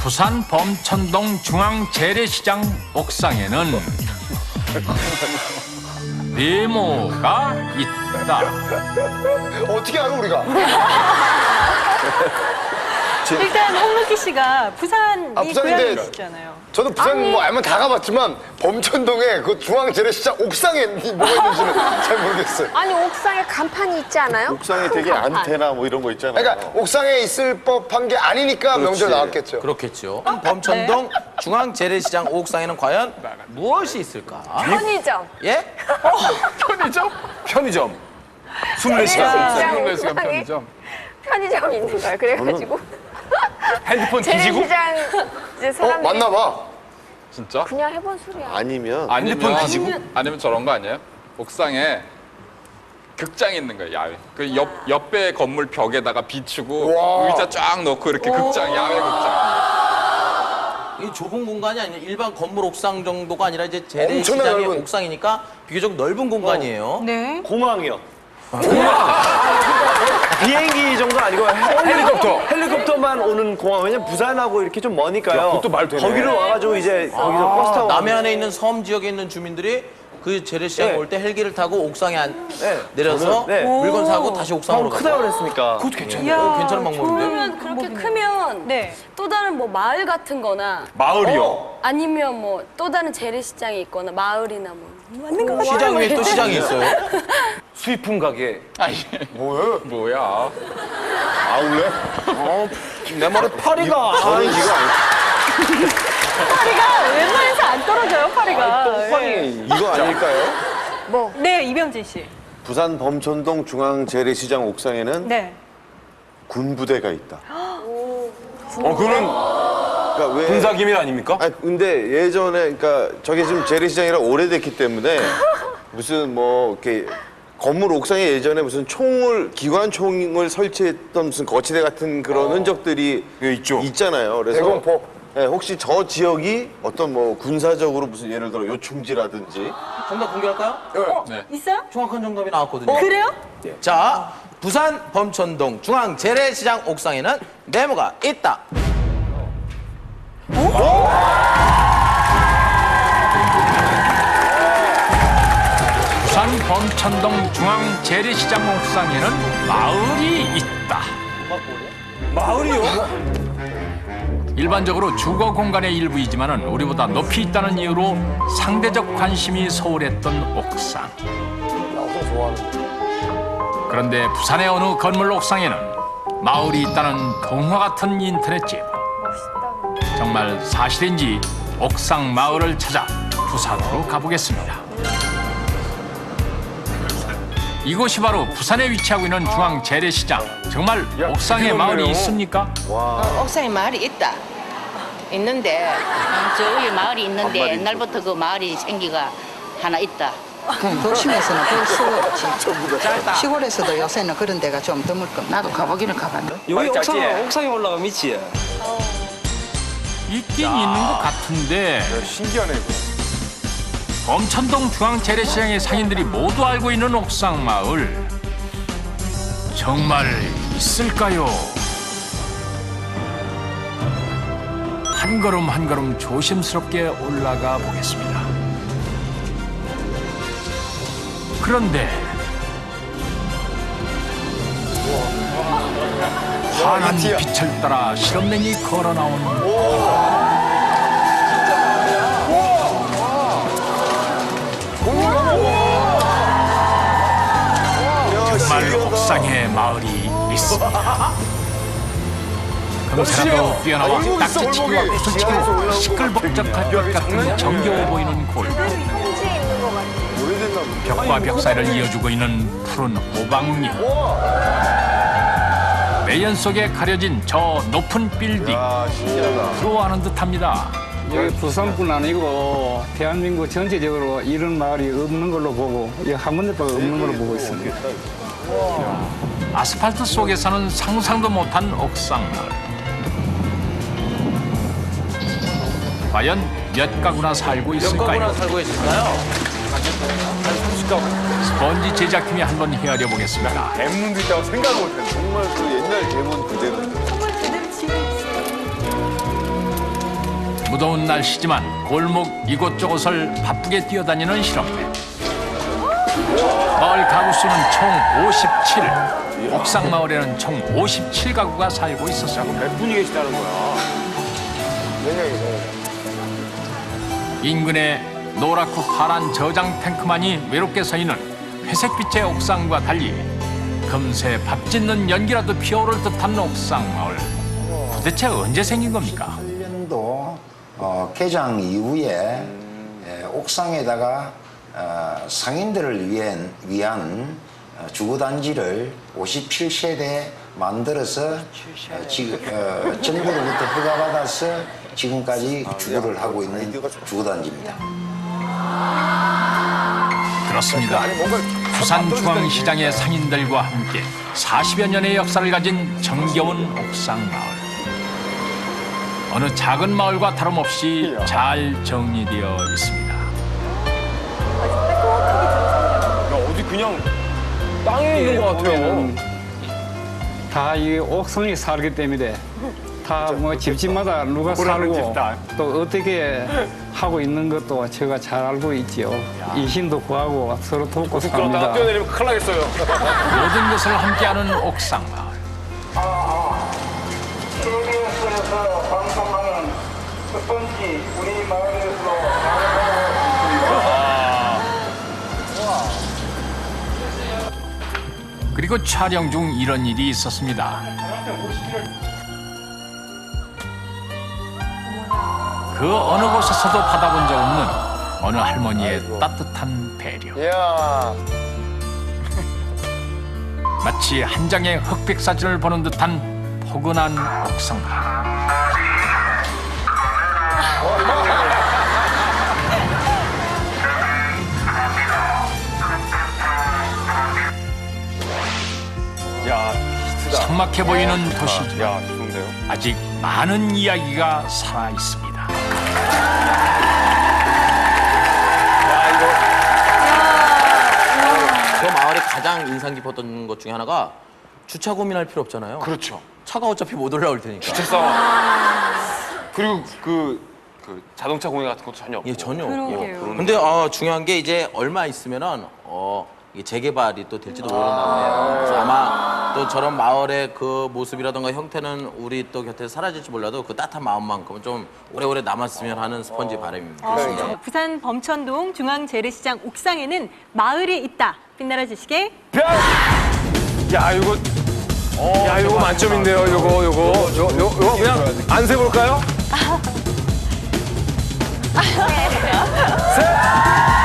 부산 범천동 중앙재래시장 옥상에는 네모가 있다. 어떻게 알아 우리가? 일단 홍록기 씨가 부산이 아, 부산인데- 고향이시잖아요. 저도 부산 뭐 알면 다 가봤지만 범천동에 그 중앙재래시장 옥상에 뭐가 있는지는 잘 모르겠어요. 아니 옥상에 간판이 있지 않아요? 옥상에 큰 되게 간판. 안테나 뭐 이런 거 있잖아요. 그러니까 옥상에 있을 법한 게 아니니까 명절 나왔겠죠. 그렇겠죠. 범천동 중앙재래시장 옥상에는 과연 무엇이 있을까? 편의점. 예? 편의점? 편의점. 재래시장 24시간 옥상에 편의점. 편의점이 있는 거야. 그래가지고 핸드폰 뒤지고? 재래시장 이제 어 사람들이 맞나 봐. 진짜? 그냥 해본 소리야. 아니면 아니면 아니면 저런 거 아니에요? 옥상에 극장이 있는 거예요, 야외. 그 옆, 옆에 건물 벽에다가 비추고 와. 의자 쫙 놓고 이렇게 극장, 야외 극장. 이 좁은 공간이 아니라 일반 건물 옥상 정도가 아니라 이제 재래시장의 넓은. 옥상이니까 비교적 넓은 공간이에요. 네. 공항이요. 비행기 정도 아니고 헬리콥터. 헬리콥터만 오는 공항. 왜냐면 부산하고 이렇게 좀 머니까요. 그것도 말 되네. 거기로 와가지고 이제 거기서 버스 타고. 남해안에 있는 섬 지역에 있는 주민들이 그 재래시장 네. 올 때 헬기를 타고 옥상에 안, 네. 내려서 네. 물건 사고 다시 옥상으로 크다 가고. 그랬으니까. 그것도 괜찮네. 어, 괜찮은 방법인데. 그러면 그렇게 크면 네. 또 다른 뭐 마을 같은 거나 마을이요? 아니면 뭐 또 다른 재래시장이 있거나 마을이나 뭐 맞는 거 시장 위에 또 시장이 있어요. 수입품 가게. 아니, 뭐야? 뭐야? 아울렛? 내 말에 파리가. 저는 이거 아니, 파리가 웬만해서 안 떨어져요, 파리가. 예. 이거 아닐까요? 네, 이병진 씨. 부산 범천동 중앙재래시장 옥상에는 네. 군부대가 있다. 어, 그는 그러니까 왜? 군사기밀 아닙니까? 아니 근데 예전에 그러니까 저게 지금 재래시장이라 오래됐기 때문에 무슨 뭐 이렇게 건물 옥상에 예전에 무슨 총을 기관 총을 설치했던 무슨 거치대 같은 그런 흔적들이 예, 있죠. 있잖아요. 그래서 대공포. 네, 혹시 저 지역이 어떤 뭐 군사적으로 무슨 예를 들어 요충지라든지 정답 공개할까요? 있어요? 정확한 정답이 나왔거든요. 그래요? 자, 부산 범천동 중앙 재래시장 옥상에는 네모가 있다. 부산 범천동 중앙 재래시장 옥상에는 마을이 있다. 마을이요? 일반적으로 주거 공간의 일부이지만은 우리보다 높이 있다는 이유로 상대적 관심이 소홀했던 옥상. 그런데 부산의 어느 건물 옥상에는 마을이 있다는童화 같은 인터넷 제보. 정말 사실인지 옥상 마을을 찾아 부산으로 가보겠습니다. 이곳이 바로 부산에 위치하고 있는 중앙 재래시장. 정말 옥상에 마을이 있습니까? 옥상에 마을이 있다. 있는데 어, 저 위에 마을이 있는데 옛날부터 그 마을이 생기가 하나 있다. 도심에서는 볼 수가 없지. 시골에서도 요새는 그런 데가 좀 드물 겁니다. 나도 가보기는 가봤는데. 여기 옥상, 옥상에 올라가면 있지. 있긴 있는 것 같은데 신기하네 이거. 범천동 중앙재래시장의 상인들이 모두 알고 있는 옥상 마을 정말 있을까요? 한 걸음 한 걸음 조심스럽게 올라가 보겠습니다. 그런데 환한 빛을 따라 실험맨이 걸어 나온 정말 옥상에 마을이 있습니다. 금세라도 뛰어나와 딱지치기와 구슬치기로 시끌벅적할 것 같은 정겨워 보이는 골. 현지에 있는 거 같아. 오래됐나 보네. 벽과 벽 사이를 이어주고 있는 푸른 호박잎. 매연 속에 가려진 저 높은 빌딩. 아 신기하다. 부러워하는 듯합니다. 여기 부산뿐 아니고 대한민국 전체적으로 이런 마을이 없는 걸로 보고 여기 한 군데밖에 없는 걸로 보고 있습니다. 아스팔트 속에 사는 상상도 못한 옥상 마을. 과연 몇 가구나 살고 몇 있을까요? 가구나 살고 계실까요? 스펀지 제작팀이 한번 헤아려 보겠습니다. 대문도 있다고 생각을 못했네. 정말 그 옛날 대문 그대로. 무더운 날씨지만 골목 이곳저곳을 바쁘게 뛰어다니는 실험대. 마을 가구 수는 총 57. 옥상 마을에는 총 57가구가 살고 있었습니다. 몇 분이 계시다는 거야. 인근에 노랗고 파란 저장 탱크만이 외롭게 서 있는 회색빛의 옥상과 달리 금세 밥 짓는 연기라도 피어오를 듯한 옥상 마을. 도대체 언제 생긴 겁니까? 1년도 어, 개장 이후에 에, 옥상에다가 어, 상인들을 위한, 위한 어, 주거단지를 57세대 만들어서 어, 지금 어, 정부로부터 허가받아서 지금까지 주거를 하고 있는 주거단지입니다. 그렇습니다. 부산중앙시장의 상인들과 함께 40여 년의 역사를 가진 정겨운 옥상 마을. 어느 작은 마을과 다름없이 잘 정리되어 있습니다. 야, 어디 그냥 땅에 있는 것 같아요. 다 이 옥상에 살기 때문에 다 뭐 집집마다 누가 살고. 또 어떻게 하고 있는 것도 제가 잘 알고 있지요. 이신도 구하고 서로 돕고 삽니다. 뛰어내리면 큰일 나겠어요. 모든 것을 함께하는 옥상 마을. KBS에서 방송하는 첫 번째 우리 마을에서 그리고 촬영 중 이런 일이 있었습니다. 그 어느 곳에서도 받아본 적 없는 어느 할머니의 따뜻한 배려. 이야. 마치 한 장의 흑백 사진을 보는 듯한 포근한 옥상. 야. 삭막해 보이는 도시지만 야, 좋은데요? 아직 많은 이야기가 살아 있습니다. 인상 깊었던 것 중에 하나가 주차 고민할 필요 없잖아요. 그렇죠. 차가 어차피 못 올라올 테니까. 주차 싸움. 그리고 그, 그 자동차 공해 같은 것도 전혀 없고. 예, 전혀 그러게요. 없고. 근데 어, 중요한 게 이제 얼마 있으면은 어, 이게 재개발이 또 될지도 모른다고 해요. 그래서 아마 또 저런 마을의 그 모습이라던가 형태는 우리 또 곁에 사라질지 몰라도 그 따뜻한 마음만큼은 좀 오래오래 남았으면 하는 스펀지 바람입니다. 네. 부산 범천동 중앙재래시장 옥상에는 마을이 있다. 빛나라 지식의 야, 이거. 야, 이거 만점인데요, 이거, 이거. 요, 요, 요, 그냥 안 세볼까요? 셋!